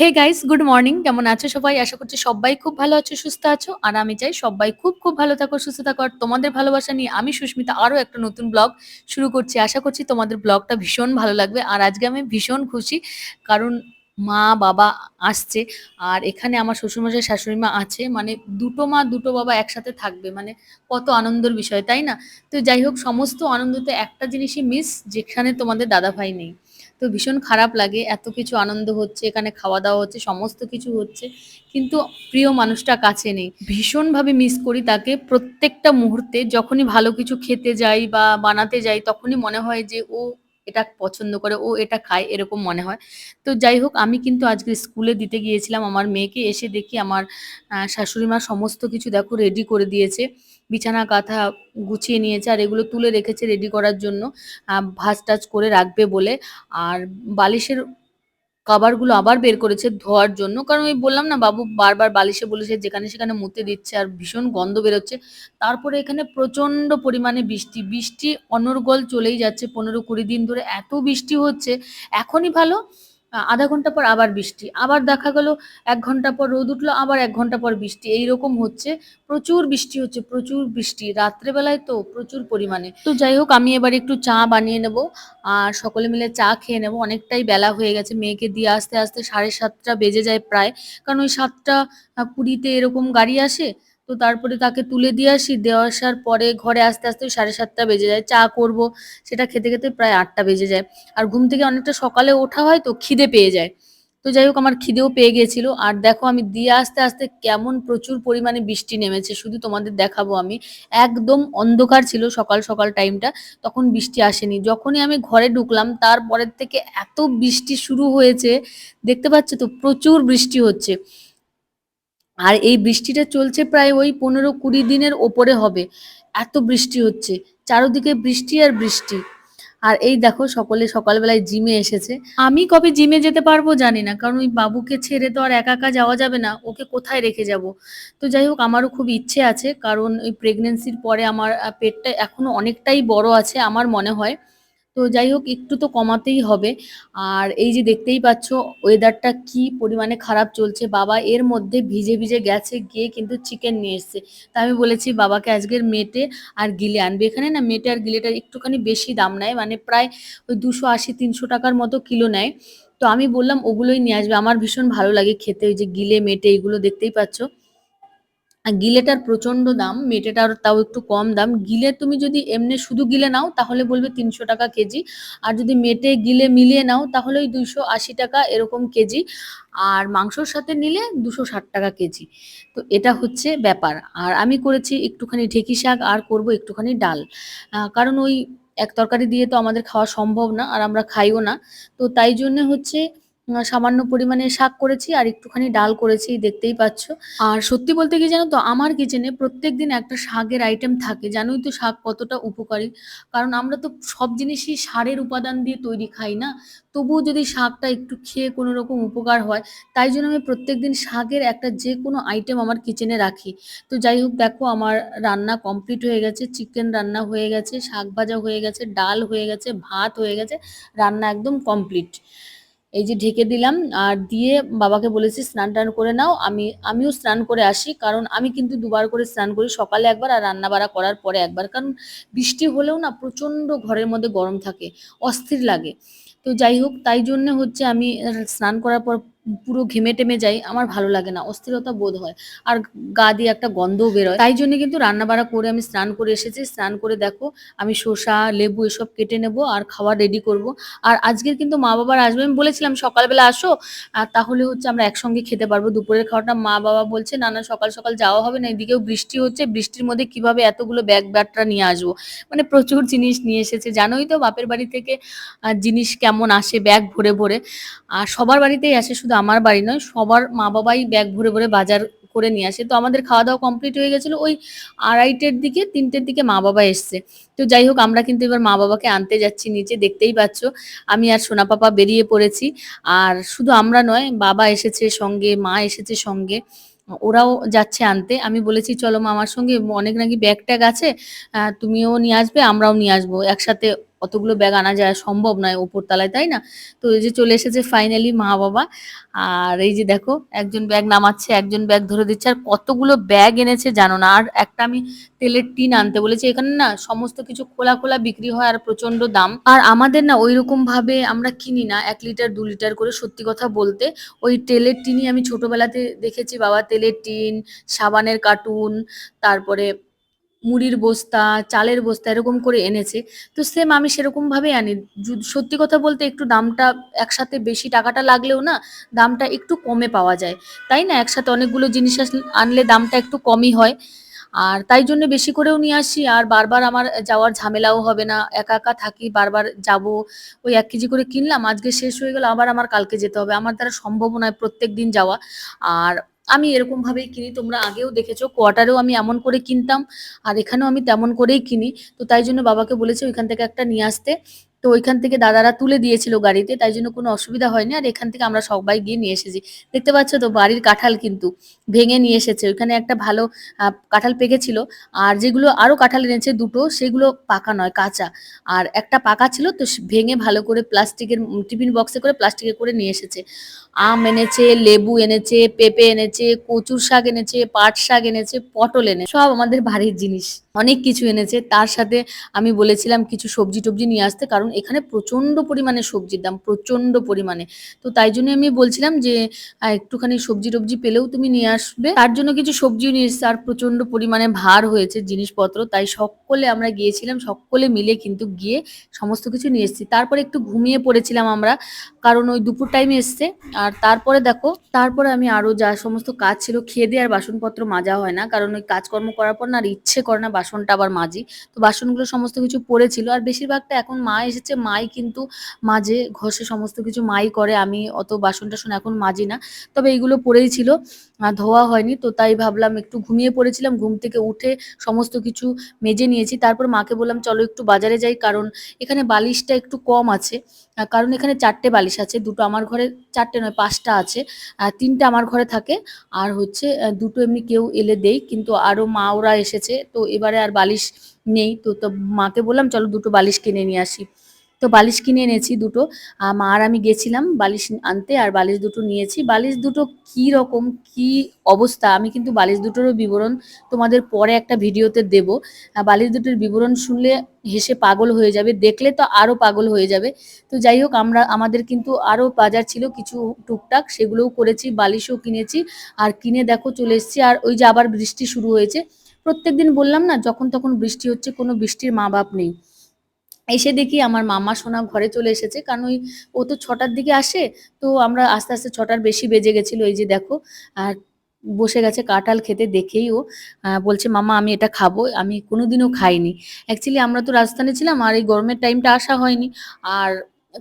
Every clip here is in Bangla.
হে গাইস গুড মর্নিং কেমন আছো সবাই? আশা করছি সবাই খুব ভালো আছো, সুস্থ আছো। আর আমি চাই সবাই খুব খুব ভালো থাকো, সুস্থ থাকো। আর তোমাদের ভালোবাসা নিয়ে আমি সুস্মিতা আরও একটা নতুন ব্লগ শুরু করছি। আশা করছি তোমাদের ব্লগটা ভীষণ ভালো লাগবে। আর আজকে আমি ভীষণ খুশি কারণ মা, বাবা আসছে আর এখানে আমার শ্বশুরমশাই শাশুড়ি মা আছে। মানে দুটো মা, দুটো বাবা একসাথে থাকবে। মানে কত আনন্দের বিষয়, তাই না? তো যাই হোক, সমস্ত আনন্দতে একটা জিনিসই মিস যেখানে তোমাদের দাদা ভাই নেই। তো ভীষণ খারাপ লাগে, এত কিছু আনন্দ হচ্ছে, এখানে খাওয়া দাওয়া হচ্ছে, সমস্ত কিছু হচ্ছে, কিন্তু প্রিয় মানুষটা কাছে নেই। ভীষণভাবে মিস করি তাকে প্রত্যেকটা মুহূর্তে, যখনই ভালো কিছু খেতে যাই বা বানাতে যাই, তখনই মনে হয় যে ও এটা পছন্দ করে, ও এটা খায়, এরকম মনে হয়। তো যাই হোক, আমি কিন্তু আজকে স্কুলে দিতে গিয়েছিলাম, আমার মেয়েকে এসে দেখি, আমার শাশুড়ি মা সমস্ত কিছু দেখো রেডি করে দিয়েছে। বিছানা কাঁথা গুছিয়ে নিয়েছে আর এগুলো তুলে রেখেছে রেডি করার জন্য ভাঁজ টাজ করে রাখবে বলে। আর বালিশের কভারগুলো আবার বের করেছে ধোয়ার জন্য। কারণ ওই বললাম না, বাবু বারবার বালিশে বলেছে যেখানে সেখানে মুতে দিচ্ছে আর ভীষণ গন্ধ বেরোচ্ছে। তারপরে এখানে প্রচণ্ড পরিমাণে বৃষ্টি বৃষ্টি অনর্গল চলেই যাচ্ছে। পনেরো কুড়ি দিন ধরে এত বৃষ্টি হচ্ছে। এখনই ভালো আধা ঘণ্টা পর আবার বৃষ্টি, আবার দেখা গেল এক ঘণ্টা পর রোদ উঠল, আবার এক ঘণ্টা পর বৃষ্টি, এইরকম হচ্ছে, প্রচুর বৃষ্টি হচ্ছে, প্রচুর বৃষ্টি, রাত্রেবেলায় তো প্রচুর পরিমাণে। তো যাই হোক, আমি এবার একটু চা বানিয়ে নেব, আর সকলে মিলে চা খেয়ে নেব, অনেকটাই বেলা হয়ে গেছে, মেয়েকে দিয়ে আসতে আসতে সাড়ে সাতটা বেজে যায় প্রায়, কারণ ওই সাতটা কুড়িতে এরকম গাড়ি আসে তো তারপরে তাকে তুলে দিয়ে আসি। দেওয়া আসার পরে ঘরে আস্তে আস্তে সাড়ে সাতটা বেজে যায়। চা করব, সেটা খেতে খেতে প্রায় আটটা বেজে যায়। আর ঘুম থেকে অনেকটা সকালে ওঠা হয় তো খিদে পেয়ে যায়। তো যাই হোক, আমার খিদেও পেয়ে গেছিল। আর দেখো, আমি দিয়ে আস্তে আস্তে কেমন প্রচুর পরিমাণে বৃষ্টি নেমেছে, শুধু তোমাদের দেখাবো আমি। একদম অন্ধকার ছিল সকাল সকাল টাইমটা, তখন বৃষ্টি আসেনি। যখনই আমি ঘরে ঢুকলাম, তারপরের থেকে এত বৃষ্টি শুরু হয়েছে, দেখতে পাচ্ছ তো প্রচুর বৃষ্টি হচ্ছে। আর এই বৃষ্টিটা চলছে প্রায় ওই পনেরো কুড়ি দিনের ওপরে হবে। এত বৃষ্টি হচ্ছে, চারদিকে বৃষ্টি আর বৃষ্টি। আর এই দেখো সকলে সকালবেলায় জিমে এসেছে। আমি কবে জিমে যেতে পারব জানি না, কারণ ওই বাবুকে ছেড়ে তো আর একা একা যাওয়া যাবে না, ওকে কোথায় রেখে যাব? তো যাই হোক, আমারও খুব ইচ্ছে আছে, কারণ ওই প্রেগনেন্সির পরে আমার পেটটা এখনও অনেকটাই বড় আছে, আমার মনে হয়। তো যাই হোক, একটু তো কমাতেই হবে। আর এই যে দেখতেই পাচ্ছ ওয়েদারটা কি পরিমাণে খারাপ চলছে। বাবা এর মধ্যে ভিজে ভিজে গেছে, গিয়ে কিন্তু চিকেন নিয়ে এসছে। তা আমি বলেছি, বাবাকে আজকের মেটে আর গিলে আনবে। এখানে না মেটে আর গিলেটা একটুখানি বেশি দাম নেয় মানে প্রায় ওই দুশো আশি, তিনশো টাকার মতো কিলো নেয়। তো আমি বললাম, ওগুলোই নিয়ে আসবে। আমার ভীষণ ভালো লাগে খেতে, ওই যে গিলে, মেটে, এগুলো দেখতেই পাচ্ছ। গিলেটার প্রচণ্ড দাম, মেটেটার তাও একটু কম দাম। গিলে তুমি যদি এমনি শুধু গিলে নাও, তাহলে বলবে তিনশো টাকা কেজি। আর যদি মেটে গিলে মিলিয়ে নাও, তাহলে ওই দুইশো আশি টাকা এরকম কেজি। আর মাংসর সাথে নিলে দুশো ষাট টাকা কেজি। তো এটা হচ্ছে ব্যাপার। আর আমি করেছি একটুখানি ঢেঁকি শাক, আর করব একটুখানি ডাল। কারণ ওই এক তরকারি দিয়ে তো আমাদের খাওয়া সম্ভব না, আর আমরা খাইও না। তো তাই জন্য হচ্ছে সামান্য পরিমাণে শাক করেছি আর একটুখানি ডাল করেছি, দেখতেই পাচ্ছ। আর সত্যি বলতে কি জানো তো, আমার কিচেনে প্রত্যেক দিন একটা শাকের আইটেম থাকে। জানোই তো শাক কতটা উপকারী। কারণ আমরা তো সব জিনিসই সারের উপাদান দিয়ে তৈরি খাই না। তবুও যদি শাকটা একটু খেয়ে কোনো রকম উপকার হয়, তাই জন্য আমি প্রত্যেক দিন শাকের একটা যে কোনো আইটেম আমার কিচেনে রাখি। তো যাই হোক, দেখো আমার রান্না কমপ্লিট হয়ে গেছে চিকেন রান্না হয়ে গেছে, শাক ভাজা হয়ে গেছে, ডাল হয়ে গেছে, ভাত হয়ে গেছে, রান্না একদম কমপ্লিট এই যে ঢেকে দিলাম, আর দিয়ে বাবাকে বলেছি, স্নান টান করে নাও। আমি, আমিও স্নান করে আসি, কারণ আমি কিন্তু দুবার করে স্নান করি সকালে একবার আর রান্না বাড়া করার পরে একবার, কারণ বৃষ্টি হলেও না প্রচণ্ড ঘরের মধ্যে গরম থাকে, অস্থির লাগে। তো যাই হোক, তাই জন্য হচ্ছে আমি স্নান করার পর পুরো ঘেমে টেমে যাই, আমার ভালো লাগে না, অস্থিরতা বোধ হয়। আর গা দিয়ে একটা গন্ধও বেরোয়। তাই জন্য কিন্তু রান্না বাড়া করে আমি স্নান করে এসেছি। স্নান করে দেখো, আমি শসা, লেবু এসব কেটে নেব আর খাওয়া রেডি করব। আর আজকের কিন্তু মা বাবার আসবে। আমি বলেছিলাম, সকালবেলা আসো, আর তাহলে হচ্ছে আমরা একসঙ্গে খেতে পারব। দুপুরের খাওয়াটা মা বাবা বলছে, না না, সকাল সকাল যাওয়া হবে না, এদিকেও বৃষ্টি হচ্ছে। বৃষ্টির মধ্যে কীভাবে এতগুলো ব্যাগ ব্যাটরা নিয়ে আসব? মানে প্রচুর জিনিস নিয়ে এসেছে। জানোই তো বাপের বাড়ি থেকে জিনিস কেমন আসে ব্যাগ ভরে ভরে। আর সবার বাড়িতেই আসে, শুধু আমার বাড়ি নয়, সবার মা বাবাই ব্যাগ ভরে ভরে বাজার করে নিয়ে আসে। তো আমাদের খাওয়া দাওয়া কমপ্লিট হয়ে গেছিল, ওই আড়াইটের দিকে, তিনটের দিকে মা বাবা এসছে। তো যাই হোক, আমরা কিন্তু এবার মা বাবাকে আনতে যাচ্ছি নিচে, দেখতেই পাচ্ছ। আমি আর সোনা পাপা বেরিয়ে পড়েছি। আর শুধু আমরা নয়, বাবা এসেছে সঙ্গে, মা এসেছে সঙ্গে, ওরাও যাচ্ছে আনতে। আমি বলেছি, চলো মা আমার সঙ্গে, অনেক নাকি ব্যাগ ট্যাগ আছে তুমিও নিয়ে আসবে, আমরাও নিয়ে আসব, একসাথে অতগুলো ব্যাগ আনা যায়, সম্ভব নয় ওপর তলায়, তাই না? তো এই যে চলে এসেছে ফাইনালি মা বাবা। আর এই যে দেখো, একজন ব্যাগ নামাচ্ছে, একজন ব্যাগ ধরে দিচ্ছে। আর কতগুলো ব্যাগ এনেছে জানো না? আর একটা আমি তেলের টিন আনতে বলেছি, এখানে না সমস্ত কিছু খোলা খোলা বিক্রি হয় আর প্রচণ্ড দাম। আর আমাদের না ওই রকম ভাবে আমরা কিনি না, এক লিটার, দু লিটার করে, সত্যি কথা বলতে। ওই তেলের টিনই আমি ছোটবেলাতে দেখেছি বাবা, তেলের টিন, সাবানের কার্টুন, তারপরে মুড়ির বস্তা, চালের বস্তা এরকম করে এনেছে। তো সেম আমি সেরকম ভাবে আনি সত্যি কথা বলতে একটু দামটা একসাথে বেশি টাকাটা লাগলেও না দামটা একটু কমে পাওয়া যায়। তাই না? একসাথে অনেকগুলো জিনিস আনলে দামটা একটু কমই হয়। আর তাই জন্য বেশি করেও নিয়ে আসি। আর বারবার আমার যাওয়ার ঝামেলাও হবে না। একা একা থাকি, বারবার যাব। ওই এক কেজি করে কিনলাম, আজকে শেষ হয়ে গেল, আবার আমার কালকে যেতে হবে। আমার দ্বারা সম্ভব নয় প্রত্যেক দিন যাওয়া। আর আমি এরকম ভাবেই কিনি, তোমরা আগেও দেখেছ কোয়ার্টারেও আমি এমন করে কিনতাম, আর এখানেও আমি তেমন করেই কিনি। তো তাই জন্য বাবাকে বলেছি ওইখান থেকে একটা নিয়ে আসতে। তো ওইখান থেকে দাদারা তুলে দিয়েছিল গাড়িতে, তাই জন্য কোনো অসুবিধা হয়নি। আর এখান থেকে আমরা সবাই গিয়ে নিয়ে এসেছি। দেখতে পাচ্ছ তো বাড়ির কাঁঠাল কিন্তু ভেঙে নিয়ে এসেছে। ওইখানে একটা ভালো কাঁঠাল পেকেছিল। আর যেগুলো আরও কাঁঠাল এনেছে দুটো, সেগুলো পাকা নয়, কাঁচা। আর একটা পাকা ছিল তো ভেঙে ভালো করে প্লাস্টিকের টিফিন বক্সে করে প্লাস্টিকে করে নিয়ে এসেছে। আম এনেছে, লেবু এনেছে, পেঁপে এনেছে, কচুর শাক এনেছে, পাট শাক এনেছে, পটল এনেছে, সব আমাদের বাড়ির জিনিস। অনেক কিছু এনেছে। তার সাথে আমি বলেছিলাম কিছু সবজি টবজি নিয়ে আসতে, কারণ এখানে প্রচণ্ড পরিমাণে সবজির দাম প্রচণ্ড পরিমাণে। তো তাই জন্য আমি বলছিলাম যে একটুখানি সবজি টবজি পেলেও তুমি নিয়ে আসবে। তার জন্য কিছু সবজিও নিয়ে এসছে, আর প্রচণ্ড পরিমাণে ভার হয়েছে জিনিসপত্র, তাই সকলে আমরা গিয়েছিলাম, সকলে মিলে কিন্তু গিয়ে সমস্ত কিছু নিয়ে এসেছি। তারপরে একটু ঘুমিয়ে পড়েছিলাম আমরা, কারণ ওই দুপুর টাইমে এসছে। আর তারপরে দেখো, তারপরে আমি আরও যা সমস্ত কাজ ছিল, খেয়ে দিয়ে আর বাসনপত্র মাজা হয় না, কারণ ওই কাজকর্ম করার পর না আর ইচ্ছে করে না বাসনটা আবার মাজি। তো বাসনগুলো সমস্ত কিছু পড়েছিল। আর বেশিরভাগটা এখন মা এসেছে, মাই কিন্তু মাঝে ঘষে সমস্ত কিছু মাই করে। আমি অত বাসন টাসন এখন মাজি না। তবে এইগুলো পড়েই ছিল ধোয়া হয়নি। তো তাই ভাবলাম একটু ঘুমিয়ে পড়েছিলাম, ঘুম থেকে উঠে সমস্ত কিছু মেজে নিয়েছি। তারপর মাকে বললাম, চলো একটু বাজারে যাই, কারণ এখানে বালিশটা একটু কম আছে। কারণ এখানে চারটে বালিশ আছে। দুটো আমার ঘরে, চারটে নয়, পাঁচটা আছে। তিনটে আমার ঘরে থাকে। আর হচ্ছে দুটো এমনি কেউ এলে দেই। কিন্তু আরও মা, ওরা এসেছে। তো এবারে আর বালিশ নেই। তো তো মাকে বললাম, চলো দুটো বালিশ কিনে নিয়ে আসি। তো বালিশ কিনে এনেছি দুটো। মা আর আমি গেছিলাম বালিশ আনতে আর বালিশ দুটো নিয়েছি। বালিশ দুটো কি রকম, কি অবস্থা? আমি কিন্তু বালিশ দুটোরও বিবরণ তোমাদের পরে একটা ভিডিওতে দেব। বালিশ দুটোর বিবরণ শুনলে হেসে পাগল হয়ে যাবে, দেখলে তো আরও পাগল হয়ে যাবে। তো যাই হোক, আমরা, আমাদের কিন্তু আরও বাজার ছিল কিছু টুকটাক, সেগুলোও করেছি, বালিশও কিনেছি। আর কিনে দেখো চলে এসেছি, আর ওই যে আবার বৃষ্টি শুরু হয়েছে। প্রত্যেকদিন বললাম না, যখন তখন বৃষ্টি হচ্ছে, কোনো বৃষ্টির মা বাপ নেই। এসে দেখি আমার মামা সোনা ঘরে চলে এসেছে, কারণ ওই, ও তো ছটার দিকে আসে, তো আমরা আস্তে আস্তে ছটার বেশি বেজে গেছিল, এই যে দেখো, আর বসে গেছে কাঁঠাল খেতে দেখেই ও বলছে, মামা, আমি এটা খাব, আমি কোনোদিনও খাইনি। অ্যাকচুয়ালি আমরা তো রাজস্থানে ছিলাম, আর এই গরমের টাইমটা আসা হয়নি, আর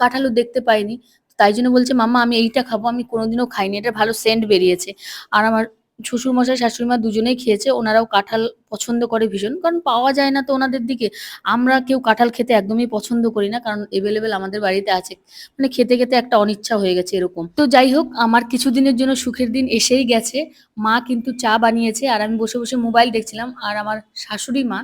কাঁঠালও দেখতে পাইনি। তাই জন্য বলছে, মামা, আমি এইটা খাব, আমি কোনোদিনও খাইনি। এটা ভালো সেন্ট বেরিয়েছে। আর আমার শ্বশুর শাশুড়িমা দুজনেই খেয়েছে, ওনারাও কাঁঠাল পছন্দ করে ভীষণ। কারণ পাওয়া যায় না তো ওনাদের দিকে। আমরা কেউ কাঁঠাল খেতে একদমই পছন্দ করি না, কারণ এভেলেবেল আমাদের বাড়িতে আছে। মানে খেতে খেতে একটা অনিচ্ছা হয়ে গেছে এরকম। তো যাই হোক, আমার কিছুদিনের জন্য সুখের দিন এসেই গেছে। মা কিন্তু চা বানিয়েছে, আর আমি বসে বসে মোবাইল দেখছিলাম, আর আমার শাশুড়ি মা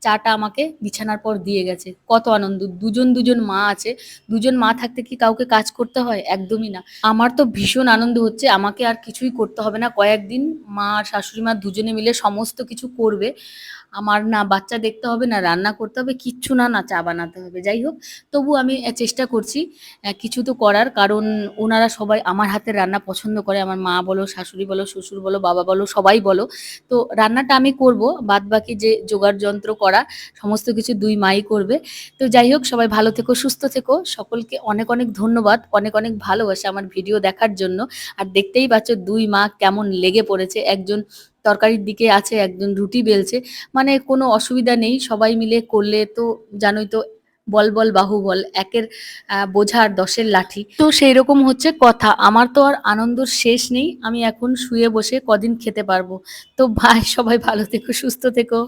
চাটা আমাকে বিছানার পর দিয়ে গেছে। কত আনন্দ। দুজন দুজন মা আছে। দুজন মা থাকতে কি কাউকে কাজ করতে হয়? একদমই না। আমার তো ভীষণ আনন্দ হচ্ছে। আমাকে আর কিছুই করতে হবে না। কয়েকদিন মা আর শাশুড়ি মা দুজনে মিলে সমস্ত কিছু করবে। আমার না বাচ্চা দেখতে হবে, না রান্না করতে হবে, কিচ্ছু না না চা বানাতে হবে। যাই হোক, তবু আমি চেষ্টা করছি কিছু তো করার, কারণ ওনারা সবাই আমার হাতের রান্না পছন্দ করে, আমার মা বলো, শাশুড়ি বলো, শ্বশুর বলো, বাবা বলো, সবাই বলো। তো রান্নাটা আমি করব বাদ বাকি যে জোগাড় যন্ত্র করা, সমস্ত কিছু দুই মাই করবে। তো যাই হোক, সবাই ভালো থেকো, সুস্থ থেকো। সকলকে অনেক অনেক ধন্যবাদ, অনেক অনেক ভালোবাসা আমার ভিডিও দেখার জন্য। আর দেখতেই পাচ্ছ, দুই মা কেমন লেগে পড়েছে। একজন তরকারির দিকে আছে একজন রুটি বেলছে। মানে কোনো অসুবিধা নেই, সবাই মিলে করলে তো জানোই তো, বল বল বাহুবল, একের বোঝার দশের লাঠি। তো সেই রকম হচ্ছে কথা। আমার তো আর আনন্দর শেষ নেই, আমি এখন শুয়ে বসে কদিন খেতে পারব। তো ভাই সবাই ভালো থেকো, সুস্থ থেকো।